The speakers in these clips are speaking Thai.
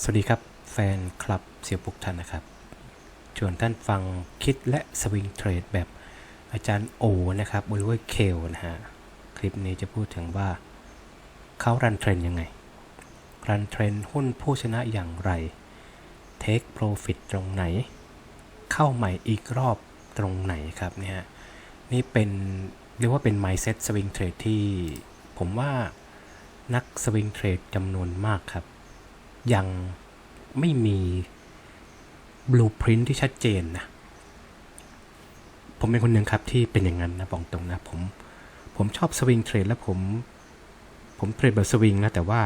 สวัสดีครับ แฟนคลับเสียวปุกท่านนะครับ ชวนท่านฟังคิดและสวิงเทรดแบบอาจารย์โอนะครับบริเวณเคลนะฮะ คลิปนี้จะพูดถึงว่าเขารันเทรนยังไง รันเทรนหุ้นผู้ชนะอย่างไร เทคโปรฟิตตรงไหน เข้าใหม่อีกรอบตรงไหนครับเนี่ยนี่เป็นเรียกว่าเป็น mindset swing trade ที่ผมว่านักสวิงเทรดจำนวนมากครับ ยังไม่มีบลูพรินท์ที่ชัดเจนนะ ผมเป็นคนหนึ่งครับที่เป็นอย่างนั้นนะบอกตรงนะ ผมผมชอบสวิงเทรดแล้วผมผมเทรดแบบสวิงนะ แต่ว่า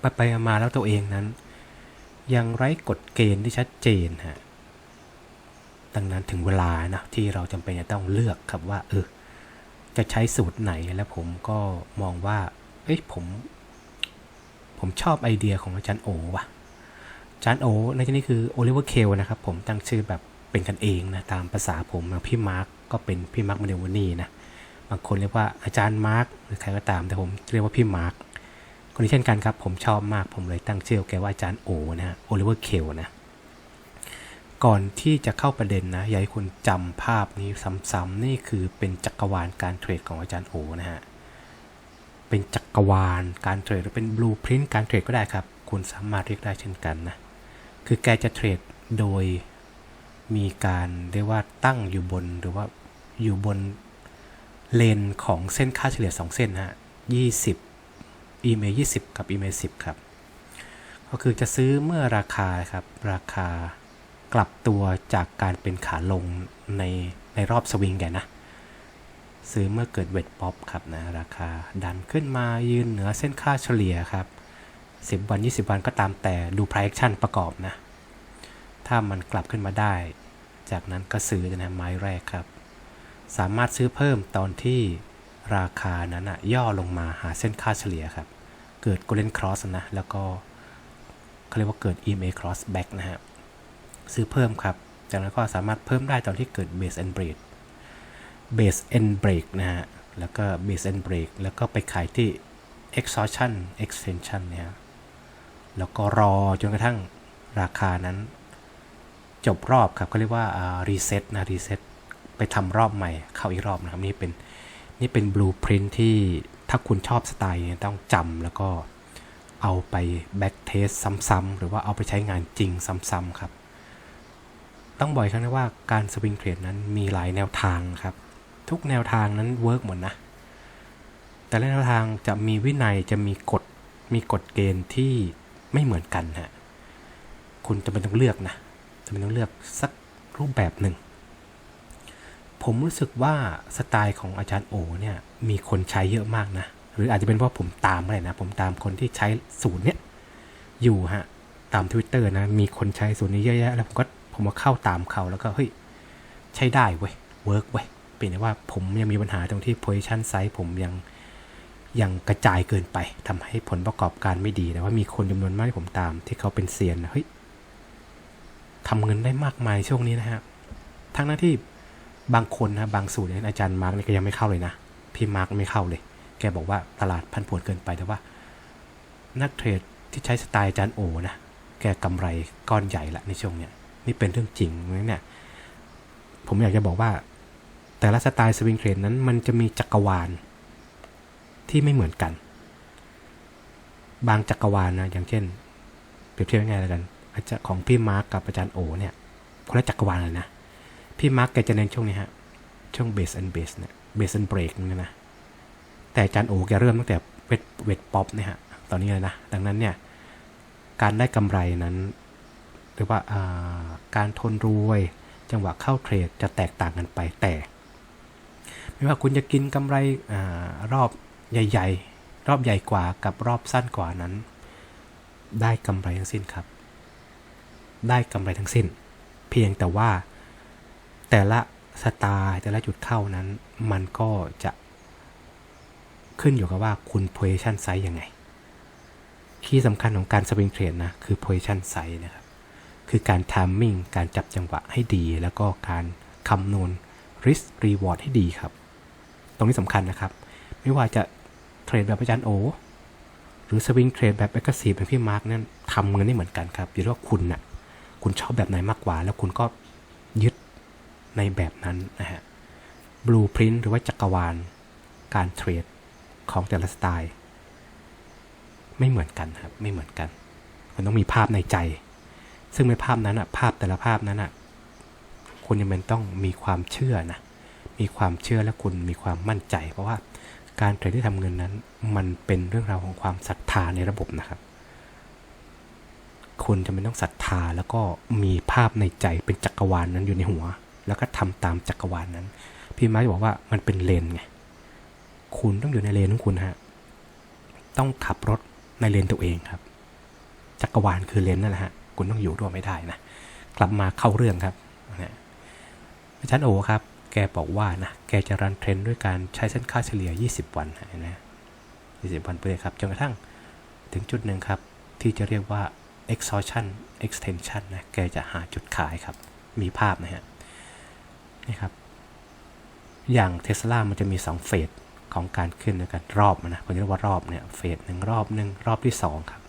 ไปไปมาแล้วตัวเองนั้น ยังไร้กฎเกณฑ์ที่ชัดเจนฮะดังนั้นถึงเวลานะที่เราจำเป็นจะต้องเลือกครับว่าเออจะใช้สูตรไหนแล้วผมก็มองว่า เอ้ยผม ผมชอบไอเดียของอาจารย์โอว่ะอาจารย์โอในที่นี้คือโอลิเวอร์เคลนะครับผมตั้งชื่อแบบเป็นกันเองนะตามภาษาผมองพี่มาร์กก็เป็นพี่มาร์กมาเดวานี่นะบางคนเรียกว่าอาจารย์มาร์กหรือใครก็ตามแต่ผมเรียกว่าพี่มาร์กคนนี้เช่นกันครับ ผมชอบมากผมเลยตั้งชื่อแกว่าอาจารย์โอนะฮะโอลิเวอร์เคลนะก่อนที่จะเข้าประเด็นนะอยากให้คุณจำภาพนี้ซ้ำๆนี่คือเป็นจักรวาลการเทรดของอาจารย์โอนะฮะ เป็นจักรวาลการเทรดหรือเป็นบลูพรินต์การเทรดก็ได้ครับ คุณสามารถเรียกได้เช่นกันนะ คือแกจะเทรดโดยมีการเรียกว่าตั้งอยู่บนหรือว่าอยู่บนเลนของเส้นค่าเฉลี่ย 2 เส้นนะฮะ20 EMA 20 กับ EMA 10 ครับ ก็คือจะซื้อเมื่อราคาครับ ราคากลับตัวจากการเป็นขาลงในในรอบสวิงแกนะ ซื้อเมื่อเกิดเวทป๊อปครับนะราคาดันขึ้นมายืนเหนือเส้นค่าเฉลี่ยครับ 10 วัน 20 วันก็ตามแต่ดู price action ประกอบนะ ถ้ามันกลับขึ้นมาได้ จากนั้นก็ซื้อนะไม้แรกครับ สามารถซื้อเพิ่มตอนที่ราคานั้นอะย่อลงมาหาเส้นค่าเฉลี่ยครับ เกิด golden cross นะ แล้วก็เขาเรียกว่าเกิด EMA cross back นะฮะซื้อเพิ่มครับ จากนั้นก็สามารถเพิ่มได้ตอนที่เกิด base and break base and break นะฮะ แล้วก็ base and break แล้วก็ไปขายที่ exhaustion extension เนี่ยแล้วก็รอจนกระทั่งราคานั้น จบรอบครับเขาเรียกว่ารีเซ็ตนะรีเซ็ตไปทำรอบใหม่เข้าอีกรอบนะครับ นี่เป็นนี่เป็นบลูพรินที่ถ้าคุณชอบสไตล์นี้ต้องจำแล้วก็เอาไปแบ็กเทสซ้ำๆหรือว่าเอาไปใช้งานจริงซ้ำๆครับ ต้องบอกอีกครั้งนะว่าการสวิงเทรดนั้นมีหลายแนวทางครับ ทุกแนวทางนั้นเวิร์กหมดนะ แต่ละแนวทางจะมีวินัยจะมีกฎมีกฎเกณฑ์ที่ไม่เหมือนกันฮะคุณจะเป็นต้องเลือกนะจะเป็นต้องเลือกสักรูปแบบหนึ่ง ผมรู้สึกว่าสไตล์ของอาจารย์โอเนี่ยมีคนใช้เยอะมากนะ หรืออาจจะเป็นเพราะผมตามอะไรนะ ผมตามคนที่ใช้สูตรเนี้ยอยู่ฮะตาม Twitter นะ มีคนใช้สูตรนี้เยอะแยะแล้วผมก็ผมก็เข้าตามเขาแล้วก็เฮ้ยใช้ได้เว้ยเวิร์กเว้ย เป็นแต่ว่าผมยังมีปัญหาตรงที่ position size ผมยังยังกระจายเกินไปทำให้ผลประกอบการไม่ดีแต่ว่ามีคนจำนวนมากที่ผมตาม ที่เขาเป็นเซียนเฮ้ยทำเงินได้มากมายช่วงนี้นะฮะทั้งหน้าที่บางคนนะบางสูตรเนี่ยอาจารย์มาร์กเนี่ยก็ยังไม่เข้าเลยนะพี่มาร์กไม่เข้าเลย แกบอกว่าตลาดพันผวนเกินไปแต่ว่า นักเทรดที่ใช้สไตล์อาจารย์โอนะแกกำไรก้อนใหญ่ละในช่วงเนี้ยนี่เป็นเรื่องจริงเนี่ยผมอยากจะบอกว่า แต่ละสไตล์สวิงเทรดนั้นมันจะมีจักรวาลที่ไม่เหมือนกัน บางจักรวาลนะอย่างเช่น เปรียบเทียบง่ายๆแล้วกัน อาจารย์ของพี่มาร์กกับอาจารย์โอเนี่ยคนละจักรวาลเลยนะ พี่มาร์กแกจะเน้นช่วงนี้ฮะ ช่วงเบสแอนเบสเนี่ยเบสแอนเบรกเนี่ยนะ แต่อาจารย์โอแกเริ่มตั้งแต่เวทเวทป๊อปเนี่ยฮะตอนนี้เลยนะ ดังนั้นเนี่ย การได้กำไรนั้น หรือว่าการทนรวยจังหวะเข้าเทรดจะแตกต่างกันไปแต่ ไม่ว่าคุณจะกินกำไรอรอบใหญ่ ๆ รอบใหญ่กว่ากับรอบสั้นกว่านั้น ได้กำไรทั้งสิ้นครับ ได้กำไรทั้งสิ้น เพียงแต่ว่าแต่ละสไตล์แต่ละจุดเข้านั้น มันก็จะขึ้นอยู่กับว่าคุณ position size ยังไง คีย์สำคัญของการสวิงเทรดนะ คือ position size นะครับ คือการ timing การจับจังหวะให้ดี แล้วก็การคำนวณ risk reward ให้ดีครับ ตรงนี้สำคัญนะครับ ไม่ว่าจะเทรดแบบอาจารย์โอ หรือสวิงเทรดแบบเอ็กซ์ซีแบบพี่มาร์กนั่นทำเงินได้เหมือนกันครับอยู่ที่ว่าคุณน่ะคุณชอบแบบไหนมากกว่า แล้วคุณก็ยึดในแบบนั้นนะฮะบลูพรินต์หรือว่าจักรวาล การเทรดของแต่ละสไตล์ ไม่เหมือนกันครับ ไม่เหมือนกันมันต้องมีภาพในใจ ซึ่งในภาพนั้นอะภาพแต่ละภาพนั้นอะคุณยังเป็นต้องมีความเชื่อนะ มีความเชื่อและคุณมีความมั่นใจ เพราะว่าการเทรดที่ทำเงินนั้น มันเป็นเรื่องราวของความศรัทธาในระบบนะครับ คุณจะไม่ต้องศรัทธาแล้วก็มีภาพในใจเป็นจักรวาลนั้นอยู่ในหัว แล้วก็ทำตามจักรวาลนั้น พี่มาร์คบอกว่ามันเป็นเลนไงคุณต้องอยู่ในเลนของคุณฮะต้องขับรถในเลนตัวเองครับ จักรวาลคือเลนนั่นแหละฮะคุณต้องอยู่ด้วยไม่ได้นะกลับมาเข้าเรื่องครับนะอาจารย์โอครับ กบอกว่านะ แกจะรันเทรนด้วยการใช้เส้นค่าเฉลี่ย 20 วันนะ20 วันไปเลยครับ จนกระทั่งถึงจุดหนึ่งครับ ที่จะเรียกว่า exhaustion extension นะ แกจะหาจุดขายครับ มีภาพนะฮะ นี่ครับ อย่างเทสลามันจะมี 2 เฟสของการขึ้นด้วยกันรอบนนะผมเรียกว่ารอบเนี่ย เฟสหนึ่งรอบหนึ่งรอบที่ 2 ครับ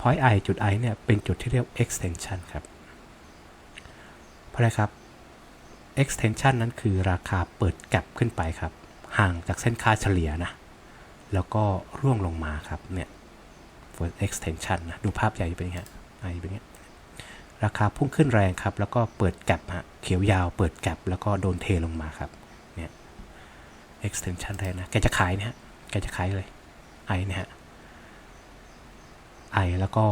point i จุด i เนี่ย เป็นจุดที่เรียก extension ครับ เพราะอะไรครับ extension นั้นคือราคาเปิดแกลบขึ้นไปครับ ห่างจากเส้นค่าเฉลี่ยนะ แล้วก็ร่วงลงมาครับเนี่ย first extension นะ ดูภาพใหญ่เป็นยังไงไอเป็นอย่างเงี้ยราคาพุ่งขึ้นแรงครับ แล้วก็เปิดแกลบฮะเขียวยาวเปิดแกลบแล้วก็โดนเทลงมาครับเนี่ย extension แรงนะ แกจะขายเนี่ยฮะแกจะขายเลยไอเนี่ยฮะไอแล้วก็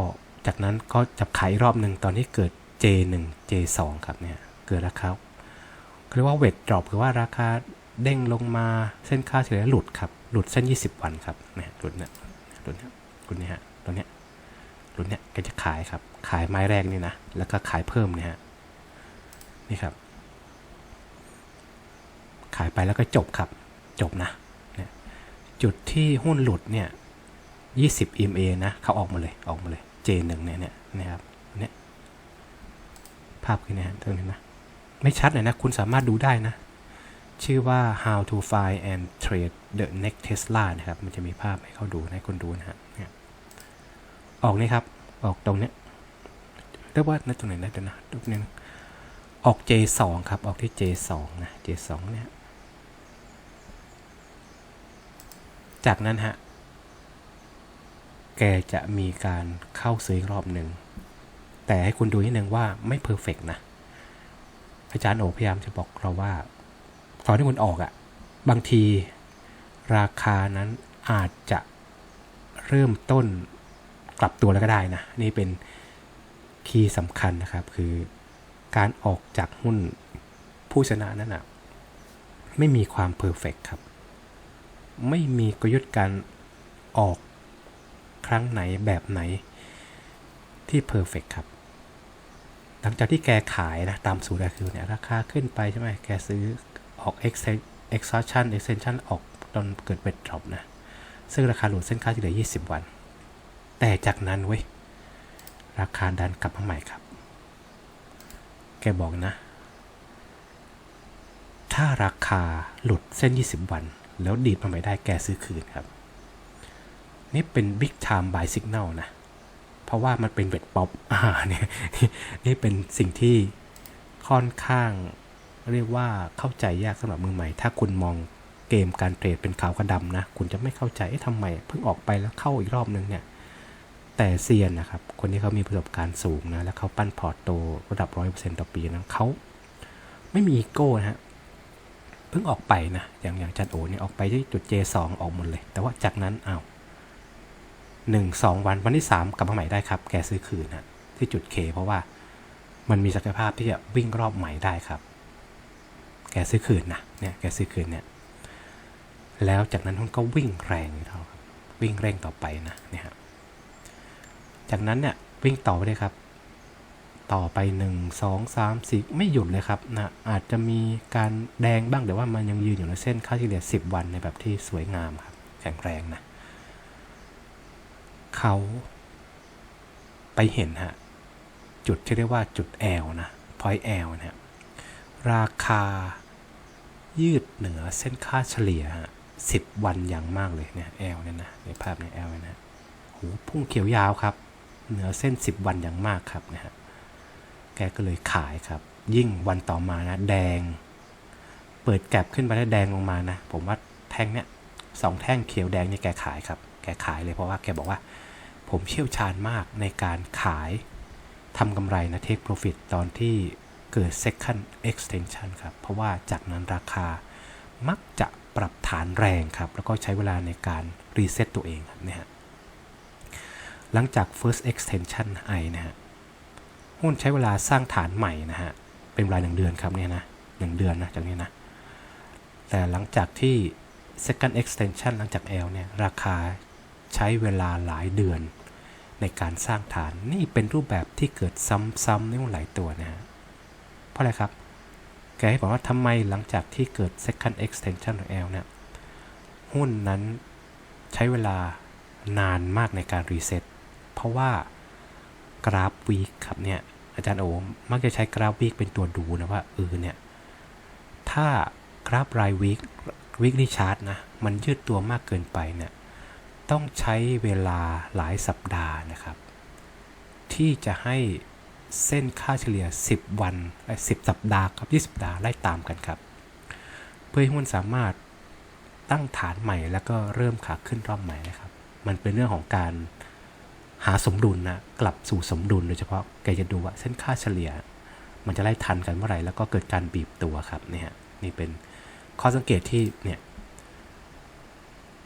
จากนั้นก็จะขายรอบหนึ่งตอนที่เกิด J1 J2 ครับเนี่ยเกิดราคา เรียกว่าเวทดรอปคือว่าราคาเด้งลงมาเส้นค่าเฉลี่ยหลุดครับ หลุดเส้น 20 วันครับเนี่ยหลุดเนี่ยหลุดเนี่ยหลุดเนี่ยฮะตัวเนี้ยหลุดเนี่ยก็จะขายครับ ขายไม้แรกนี่นะ แล้วก็ขายเพิ่มเนี่ยฮะนี่ครับ ขายไปแล้วก็จบครับ จบนะเนี่ยจุดที่หุ้นหลุดเนี่ย 20 EMA นะเขาออกมาเลยออกมาเลย J1 เนี่ยเนี่ยนะครับเนี่ยภาพคือเนี่ยตรงนี้นะ ไม่ชัดเลยนะ คุณสามารถดูได้นะ ชื่อว่า how to find and trade the next Tesla นะครับ มันจะมีภาพให้เขาดูให้คนดูนะฮะออกนี่ครับ ออกตรงเนี้ยเรียกว่านะตรงไหนนะเดี๋ยวนะตรงนี้ออก J2 ครับ ออกที่ J2 นะ J2 เนี่ย จากนั้นฮะ แกจะมีการเข้าซื้อรอบหนึ่ง แต่ให้คุณดูนิดนึงว่าไม่เพอร์เฟกนะ อาจารย์โอพยายามจะบอกเราว่า ตอนที่คุณออกอะ่ะ บางทีราคานั้นอาจจะเริ่มต้นกลับตัวแล้วก็ได้นะ นี่เป็นคีย์สำคัญนะครับ คือการออกจากหุ้นผู้ชนะนั้นอะไม่มีความเพอร์เฟกครับ ไม่มีกลยุทธ์การออกครั้งไหนแบบไหนที่เพอร์เฟกครับ หลังจากที่แกขายนะตามสูตรคือเนี่ยราคาขึ้นไปใช่ไหมแกซื้อออก exhaustion extension ออกตอนเกิดเวทดรอปนะ ซึ่งราคาหลุดเส้นค่าที่เหลือ 20 วัน แต่จากนั้นเว้ย ราคาดันกลับมาใหม่ครับ แกบอกนะ ถ้าราคาหลุดเส้น 20 วัน แล้วดีดมาใหม่ได้แกซื้อคืนครับ นี่เป็น Big Time Buy Signal นะ เพราะว่ามันเป็นเว็บป๊อปอ่าเนี่ยนี่เป็นสิ่งที่ค่อนข้าง เรียกว่าเข้าใจยากสำหรับมือใหม่ ถ้าคุณมองเกมการเทรดเป็นขาวกับดำนะ คุณจะไม่เข้าใจเอ๊ทำไมเพิ่งออกไปแล้วเข้าอีกรอบนึงเนี่ย แต่เซียนนะครับ คนที่เขามีประสบการณ์สูงนะ แล้วเขาปั้นพอร์ตโตระดับร้อยเปอร์เซ็นต์ต่อปีนะเขาไม่มีอีโก้นะฮะ เพิ่งออกไปนะ อย่างอย่างจันโอเนี่ยออกไปที่จุด J2 ออกหมดเลย แต่ว่าจากนั้นเอา้า หนึ่งสองวันวันที่สามกลับมาใหม่ได้ครับ แกซื้อคืนนะที่จุดเคเพราะว่ามันมีศักยภาพที่จะวิ่งรอบใหม่ได้ครับ แกซื้อคืนนะเนี่ยแกซื้อคืนเนี่ยแล้วจากนั้นท่านก็วิ่งแรงอยู่เท่าครับวิ่งเร่งต่อไปนะเนี่ยจากนั้นเนี่ยวิ่งต่อไปเลยครับ ต่อไปหนึ่งสองสามสี่ไม่หยุดเลยครับนะอาจจะมีการแดงบ้างแต่ว่ามันยังยืนอยู่ในเส้นค่าเฉลี่ยสิบวันในแบบที่สวยงามครับ แข็งแรงนะ เขาไปเห็นฮะจุดที่เรียกว่าจุด L นะ point L นะราคายืดเหนือเส้นค่าเฉลี่ย10วันอย่างมากเลยเนี่ยแอลเนี่ยนะในภาพในแอลเนี่ยนะโหพุ่งเขียวยาวครับ เหนือเส้น 10 วันอย่างมากครับนะฮะแกก็เลยขายครับ ยิ่งวันต่อมานะ แดง เปิดแก็บขึ้นไปแล้วแดงลงมานะ ผมว่าแท่งเนี่ยสองแท่งเขียวแดงเนี่ยแกขายครับ แกขายเลยเพราะว่าแกบอกว่า ผมเชี่ยวชาญมากในการขายทำกำไรนะ take profit ตอนที่เกิด second extension ครับ เพราะว่าจากนั้นราคามักจะปรับฐานแรงครับ แล้วก็ใช้เวลาในการรีเซ็ตตัวเองครับเนี่ยฮะหลังจาก first extension ไอนะฮะหุ้นใช้เวลาสร้างฐานใหม่นะฮะ เป็นเวลาหนึ่งเดือนครับเนี่ยนะหนึ่งเดือนนะจากนี้นะ แต่หลังจากที่ second extension หลังจาก L เนี่ย ราคา ใช้เวลาหลายเดือน ในการสร้างฐานนี่เป็นรูปแบบที่เกิดซ้ำๆในหุ้นหลายตัวนะฮะเพราะอะไรครับ แกให้บอกว่าทำไมหลังจากที่เกิด second extension ของ L เนี่ยหุ้นนั้นใช้เวลานานมากในการรีเซ็ตเพราะว่ากราฟวีคครับเนี่ยอาจารย์โอมักจะใช้กราฟวีคเป็นตัวดูนะว่าเออเนี่ยถ้ากราฟรายวีควีคนี่ชาร์ตนะมันยืดตัวมากเกินไปเนี่ย ต้องใช้เวลาหลายสัปดาห์นะครับ ที่จะให้เส้นค่าเฉลี่ย 10 วันเอ้ย10 สัปดาห์ครับ 20 สัปดาห์ไล่ตามกันครับ เพื่อให้หุ้นสามารถตั้งฐานใหม่แล้วก็เริ่มขาขึ้นรอบใหม่นะครับ มันเป็นเรื่องของการหาสมดุลนะกลับสู่สมดุลโดยเฉพาะแกจะดูว่าเส้นค่าเฉลี่ย มันจะไล่ทันกันเมื่อไหร่แล้วก็เกิดการบีบตัวครับเนี่ยนี่เป็นข้อสังเกตที่เนี่ย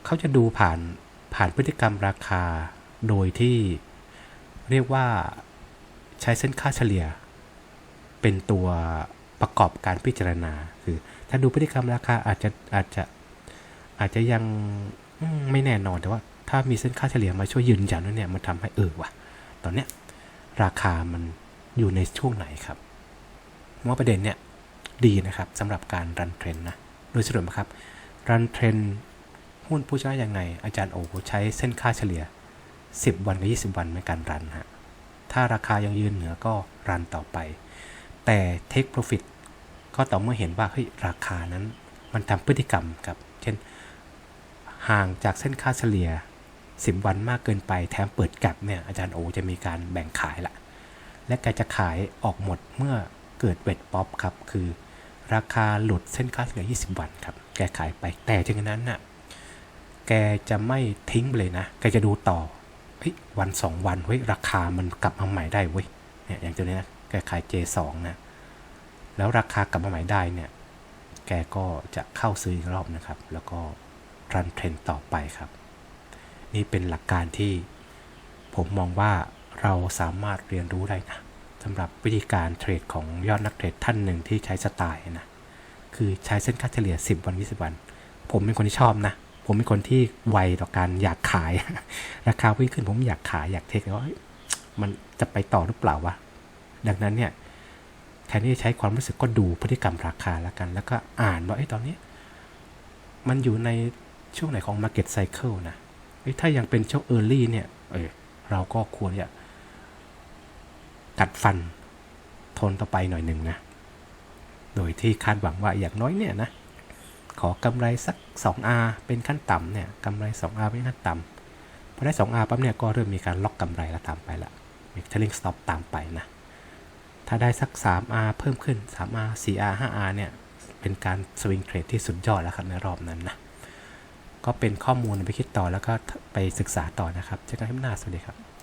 เขาจะดูผ่าน ผ่านพฤติกรรมราคา โดยที่เรียกว่าใช้เส้นค่าเฉลี่ย เป็นตัวประกอบการพิจารณา คือถ้าดูพฤติกรรมราคาอาจจะอาจจะอาจจะยังไม่แน่นอนแต่ว่า ถ้ามีเส้นค่าเฉลี่ยมาช่วยยืนยันว่าเนี่ยมันทำให้เออว่ะ ตอนเนี้ยราคามันอยู่ในช่วงไหนครับผมว่าประเด็นเนี่ยดีนะครับสำหรับการรันเทรนนะ โดยสรุปนะครับรันเทรน หุ้นผู้ชนะยังไง อาจารย์โอใช้เส้นค่าเฉลี่ย 10 วันกับ 20 วันในการรันฮะถ้าราคายังยืนเหนือก็รันต่อไป แต่ take profit ก็ต่อเมื่อเห็นว่าเฮ้ยราคานั้นมันทำพฤติกรรมครับ เช่น ห่างจากเส้นค่าเฉลี่ย 10 วันมากเกินไปแถมเปิดกลับเนี่ยอาจารย์โอจะมีการแบ่งขายละและแกจะขายออกหมดเมื่อเกิดเวทป๊อปครับ คือ ราคาหลุดเส้นค่าเฉลี่ย 20 วันครับ แกขายไปแต่ถึงนั้นน่ะ แกจะไม่ทิ้งไปเลยนะ แกจะดูต่อเฮ้ยวัน2วันเฮ้ยราคามันกลับมาใหม่ได้เว้ยเนี่ยอย่างตัวนี้นะแกขาย J2 นะแล้วราคากลับมาใหม่ได้เนี่ยแกก็จะเข้าซื้ออีกรอบนะครับ แล้วก็รันเทรนต่อไปครับ นี่เป็นหลักการที่ผมมองว่าเราสามารถเรียนรู้ได้นะสำหรับวิธีการเทรดของยอดนักเทรดท่านหนึ่งที่ใช้สไตล์นะคือใช้เส้นค่าเฉลี่ย 10 วัน 20 วัน ผมเป็นคนที่ชอบนะ ผมเป็นคนที่ไวต่อการอยากขาย ราคาวิ่งขึ้นผมอยากขายอยากเทคแล้วาเฮ้ยมันจะไปต่อหรือเปล่าวะ ดังนั้นเนี่ยแทนที่จะใช้ความรู้สึกก็ดูพฤติกรรมราคาแล้วกัน แล้วก็อ่านว่าไอ้ตอนนี้ มันอยู่ในช่วงไหนของ Market Cycle นะเอ้ถ้ายังเป็นช่วง Early เนี่ยเออเราก็ควรจะกัดฟันทนต่อไปหน่อยหนึ่งนะ โดยที่คาดหวังว่าอย่างน้อยเนี่ยนะ ขอกำไรสัก 2R เป็นขั้นต่ำเนี่ยกำไร 2R เป็นขั้นต่ำพอได้ 2R ปั๊บเนี่ยก็เริ่มมีการล็อกกำไรแล้วตามไปละมี trailing stop ตามไปนะถ้าได้สัก 3R เพิ่มขึ้น 3R 4R 5R เนี่ยเป็นการสวิงเทรดที่สุดยอดแล้วครับในรอบนั้นนะก็เป็นข้อมูลไปคิดต่อแล้วก็ไปศึกษาต่อนะครับเจอกันที่หน้าสวัสดีครับ